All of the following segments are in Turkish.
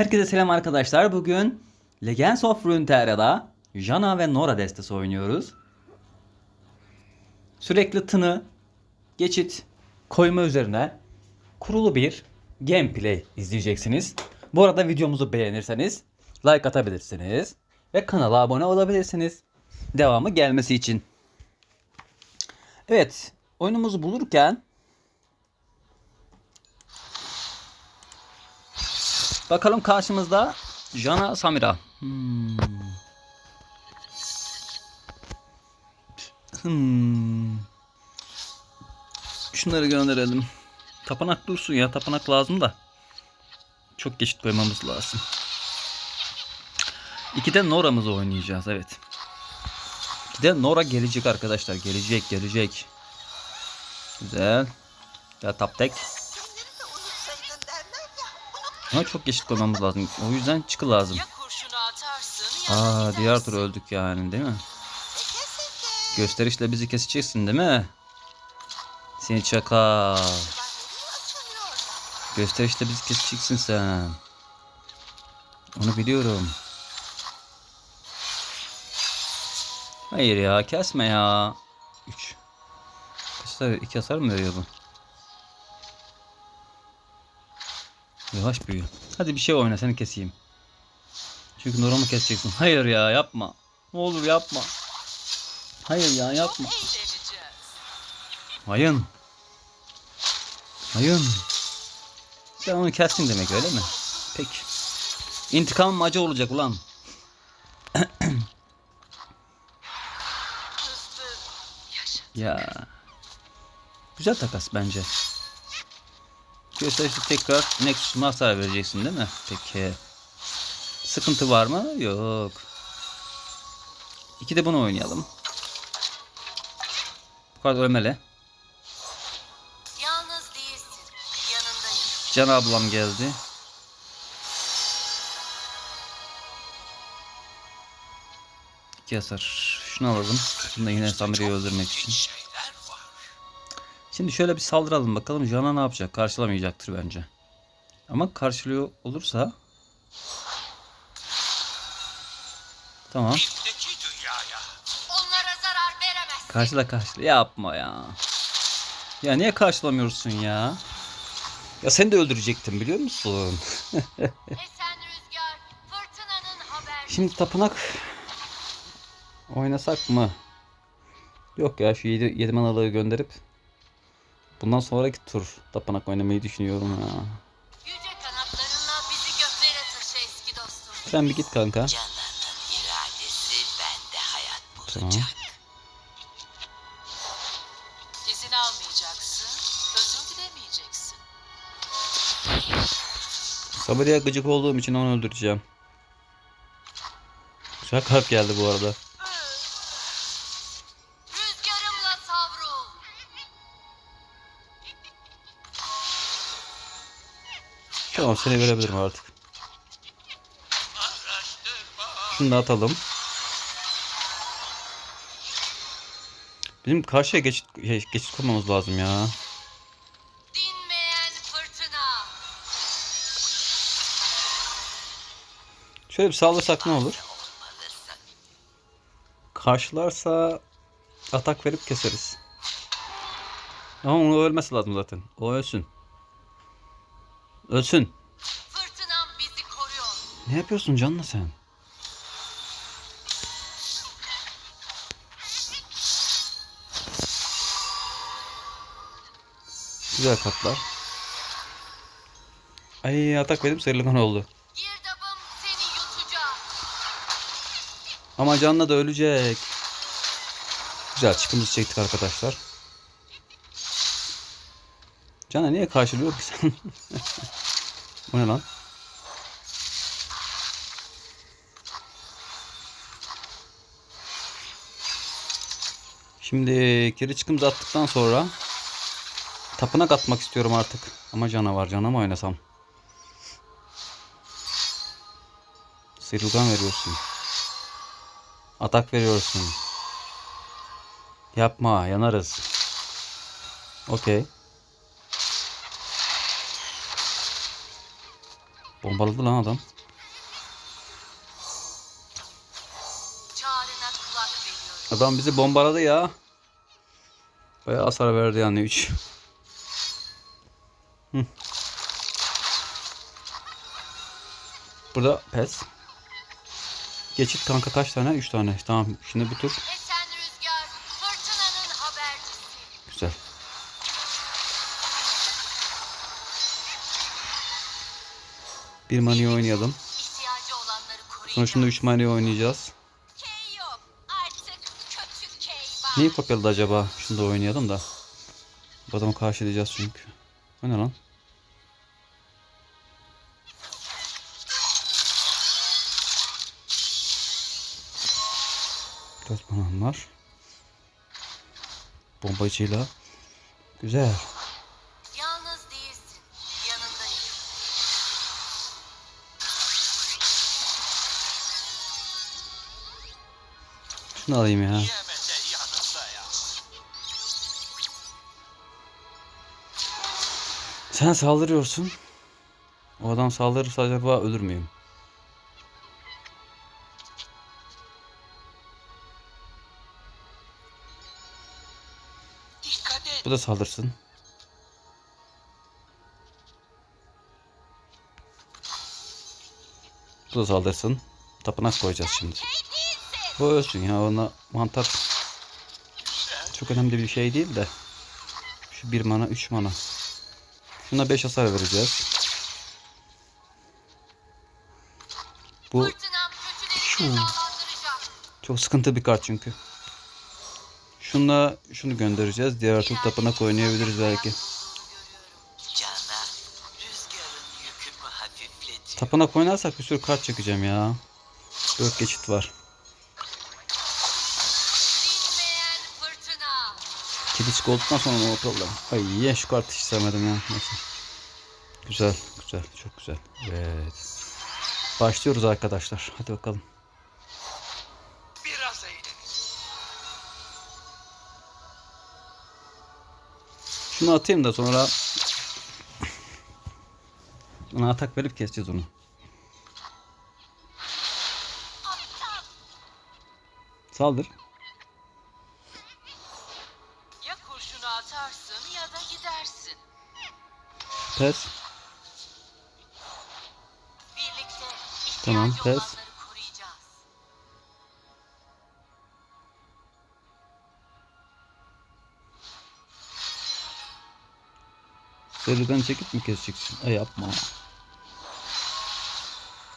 Herkese selam arkadaşlar. Bugün Legends of Runeterra'da Jana ve Nora destesi oynuyoruz. Sürekli tını, geçit, koyma üzerine kurulu bir gameplay izleyeceksiniz. Bu arada videomuzu beğenirseniz like atabilirsiniz ve kanala abone olabilirsiniz. Devamı gelmesi için. Evet, oyunumuzu bulurken Bakalım karşımızda Jana Samira. Hmm. Hmm. Şunları gönderelim. Tapınak dursun ya. Tapınak lazım da. Çok geçit koymamız lazım. İki de Nora'mızı oynayacağız. Evet. İki de Nora gelecek arkadaşlar. Gelecek gelecek. Güzel. Ya tap tek. Ama çok geçit koymamız lazım. O yüzden çıkı lazım. Atarsın Aa diğer tur öldük yani değil mi? seke. Gösterişle bizi keseceksin değil mi? Seni açılıyor. Gösterişle bizi keseceksin sen. Onu biliyorum. Hayır ya kesme ya. 3. Kaç 2 hasar mı veriyor bu? Yavaş büyüyor. Hadi bir şey oyna seni keseyim. Çünkü Nora'mı keseceksin. Hayır ya yapma. Ne olur yapma. Hayır ya yapma. Hayın. Hayın. Sen onu kestin demek öyle mi? Peki. İntikamım acı olacak ulan. Ya. Güzel takas bence. Gösterişli tekrar Nexus'uma hasar vereceksin değil mi? Peki. Sıkıntı var mı? Yok. İki de bunu oynayalım. Bu kadar ölmeli. Yalnız değilsin. Yanındayım. Can ablam geldi. İki hasar. Şunu alalım. Bunu da yine Samiri'yi öldürmek için. Şimdi şöyle bir saldıralım bakalım. Jana ne yapacak? Karşılamayacaktır bence. Ama karşılıyor olursa... Tamam. Karşıla karşıla. Yapma ya. Ya niye karşılamıyorsun ya? Ya seni de öldürecektim biliyor musun? Şimdi tapınak oynasak mı? Yok ya şu 7, 7 manalığı gönderip bundan sonraki tur tapınak oynamayı düşünüyorum ya. Yüce kanatlarınla bizi göklere taşı eski dostum. Sen bir git kanka. Cananın iradesi bende hayat Tamam. İzin almayacaksın, özür dilemeyeceksin. Sabırya gıcık olduğum için onu öldüreceğim. Güzel kalp geldi bu arada. Tamam seni verebilirim artık. Şunu da atalım. Bizim karşıya geçit, şey, geçit koymamız lazım ya. Şöyle bir saldırsak ne olur? Karşılarsa atak verip keseriz. Ama onu ölmesi lazım zaten. O ölsün. Ölsün. Fırtınam bizi koruyor. Ne yapıyorsun canla sen? Güzel katlar. Ay atak verip sıyrılgan oldu. Girdabım seni yutacak. Ama canla da ölecek. Güzel çıkımızı çektik arkadaşlar. Cana niye karşılıyor ki sen? Bu ne lan? Şimdi geri çıkımızı attıktan sonra tapınak atmak istiyorum artık. Ama canavar cana mı oynasam? Sıyrılgan veriyorsun. Atak veriyorsun. Yapma yanarız. Okey. Bombaladı lan adam. Adam bizi bombaladı ya. Bayağı hasar verdi yani 3. Burada pes. Geçit kanka kaç tane? 3 tane. Tamam şimdi bu tur. Bir mani oynayalım. Şimdi 3 mani oynayacağız. Niye kopyaladı acaba? Şimdi oynayalım da. Bu adamı karşılayacağız çünkü. O ne lan? Dört manam var. Bombacıyla. Güzel. Şunu alayım ya. Sen saldırıyorsun. O adam saldırırsa acaba ölür müyüm? Bu da saldırsın. Bu da saldırsın. Tapınak koyacağız şimdi. Bu ölsün ya ona mantar çok önemli bir şey değil de. Şu bir mana üç mana. Şuna beş hasar vereceğiz. Bu Şu. çok sıkıntı bir kart çünkü. Şunla şunu göndereceğiz. Diğer tur tapınak oynayabiliriz belki. Tapınak oynarsak bir sürü kart çekeceğim ya. Dört geçit var. Kiliç olduktan sonra no problem. Ay ye şu kartı hiç sevmedim ya. Neyse. Güzel, güzel, çok güzel. Evet. Başlıyoruz arkadaşlar. Hadi bakalım. Biraz eğlenin. Şunu atayım da sonra ona atak verip keseceğiz onu. Saldır. Pes. Tamam, pes. Seriden çekip mi keseceksin? Ay yapma.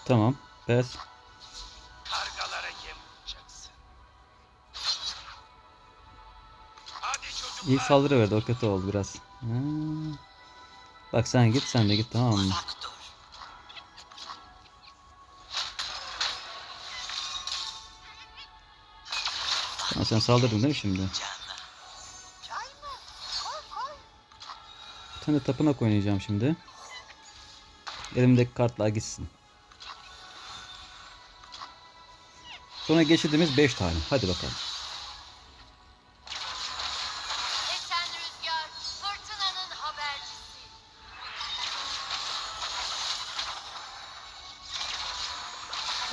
Tamam. Pes. İlk saldırı verdi. O kötü oldu biraz. Ha. Bak sen git sen de git tamam mı? Ha, sen saldırdın değil mi şimdi? Bir tane tapınak oynayacağım şimdi. Elimdeki kartlar gitsin. Sonra geçirdiğimiz 5 tane. Hadi bakalım.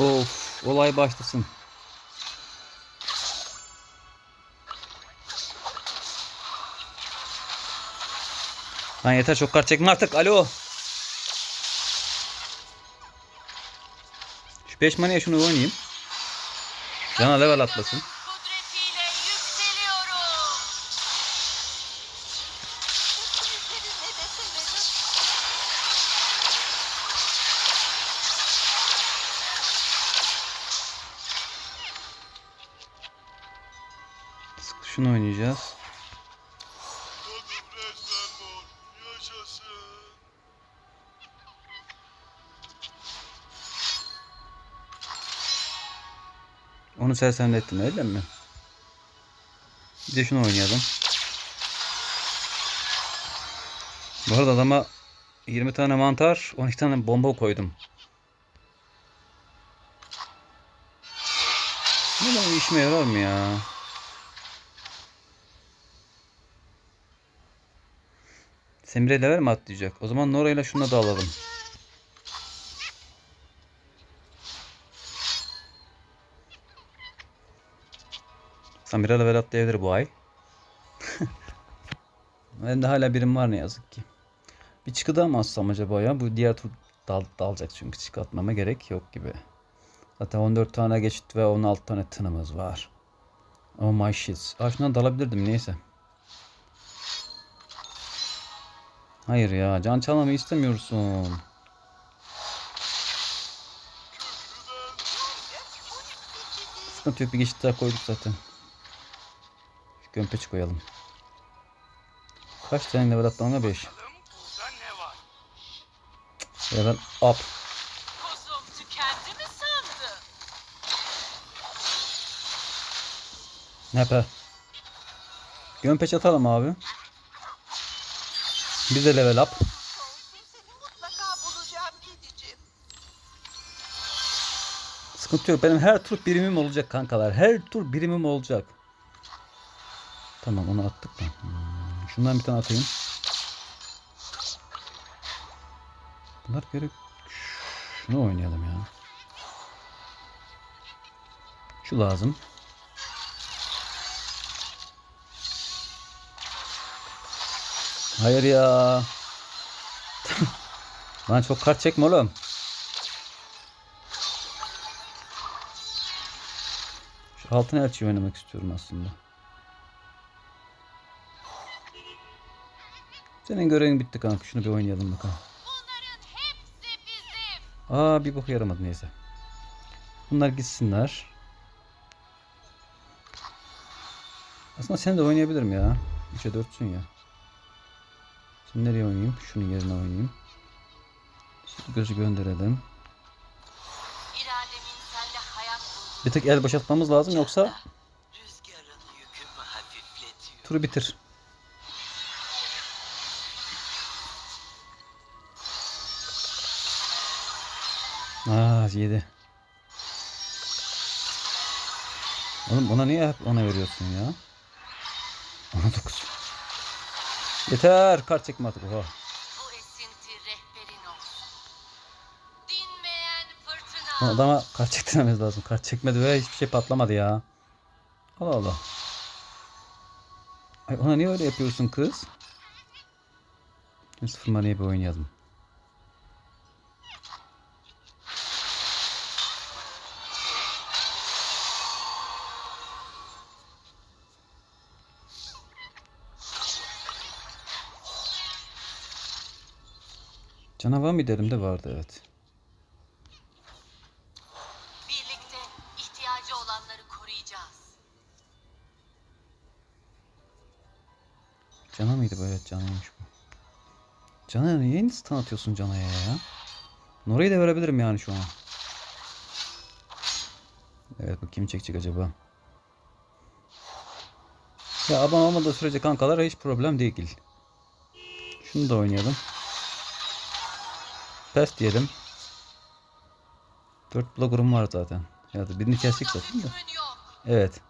Of, olay başlasın. Lan yeter çok kart çekme artık. Alo. Şu 5 maniye şunu oynayayım. Cana level atlasın. Şunu oynayacağız. Onu sersemlettim öyle mi? Bir de şunu oynayalım. Bu arada adama 20 tane mantar, 12 tane bomba koydum. Ne lan işime yarar mı ya? Semire ile mi atlayacak? O zaman Nora ile şunu da alalım. Samira level atlayabilir bu ay. ben de hala birim var ne yazık ki. Bir çıkı daha mı atsam acaba ya? Bu diğer tur dal, dalacak çünkü çıkı atmama gerek yok gibi. Zaten 14 tane geçit ve 16 tane tınımız var. Oh my shit. Aa şundan dalabilirdim neyse. Hayır ya can çalmamı istemiyorsun. Sıkıntı yok bir geçit daha koyduk zaten. Şu gömpeç koyalım. Kaç tane level atlamama 5. Level up. Ne yapar? Gömpeç atalım abi. Bir de level up. Sıkıntı yok. Benim her tur birimim olacak kankalar. Her tur birimim olacak. Tamam onu attık da. Hmm, Şundan bir tane atayım. Bunlar gerek. Şunu oynayalım ya. Şu lazım. Hayır ya. Lan çok kart çekme oğlum. Şu altın elçiyi oynamak istiyorum aslında. Senin görevin bitti kanka. Şunu bir oynayalım bakalım. Aa bir bok yaramadı neyse. Bunlar gitsinler. Aslında sen de oynayabilirim ya. 3'e 4'sün ya. Şimdi nereye oynayayım? Şunun yerine oynayayım. Şimdi gözü gönderelim. Bir tık el boşaltmamız lazım yoksa turu bitir. Aa yedi. Oğlum ona niye ona veriyorsun ya? Ona dokuz. Yeter kart çekme artık. Oha. Lan Adama kart çektirmemiz lazım. Kart çekmedi ve hiçbir şey patlamadı ya. Allah Allah. Ay ona niye öyle yapıyorsun kız? Sıfır maneye bir oynayalım. Canavar mı derim de vardı evet. Birlikte ihtiyacı olanları koruyacağız. Cana mıydı bu? Evet canaymış bu. Cana niye stun atıyorsun Cana'ya ya? Nora'yı da verebilirim yani şu an. Evet bu kim çekecek acaba? Ya abone olmadığı sürece kankalar hiç problem değil. Şunu da oynayalım. Pes diyelim. 4 bloggerum var zaten. Ya da birini kestik zaten de. Evet.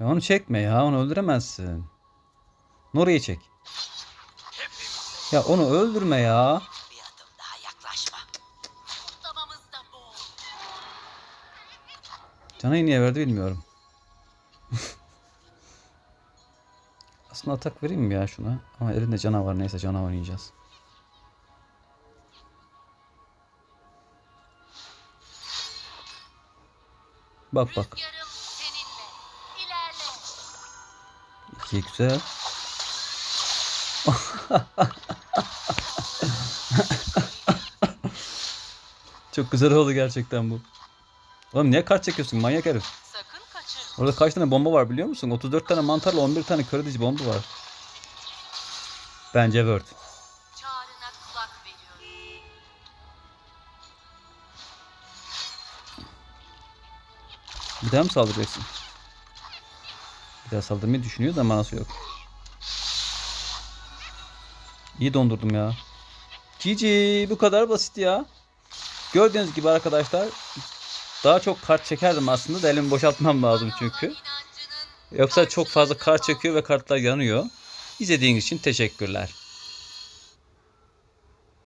Ya onu çekme ya. Onu öldüremezsin. Nora'yı çek. Ya onu öldürme ya. Canayı niye verdi bilmiyorum. Aslında atak vereyim mi ya şuna? Ama elinde canavar neyse cana oynayacağız. Bak bak. İki güzel. Çok güzel oldu gerçekten bu. Oğlum niye kart çekiyorsun manyak herif? Orada kaç tane bomba var biliyor musun? 34 tane mantarla 11 tane kör edici bomba var. Bence Word. Bir daha mı saldıracaksın? Bir daha saldırmayı düşünüyor da manası yok. İyi dondurdum ya. GG bu kadar basit ya. Gördüğünüz gibi arkadaşlar daha çok kart çekerdim aslında da elimi boşaltmam lazım çünkü. Yoksa çok fazla kart çekiyor ve kartlar yanıyor. İzlediğiniz için teşekkürler.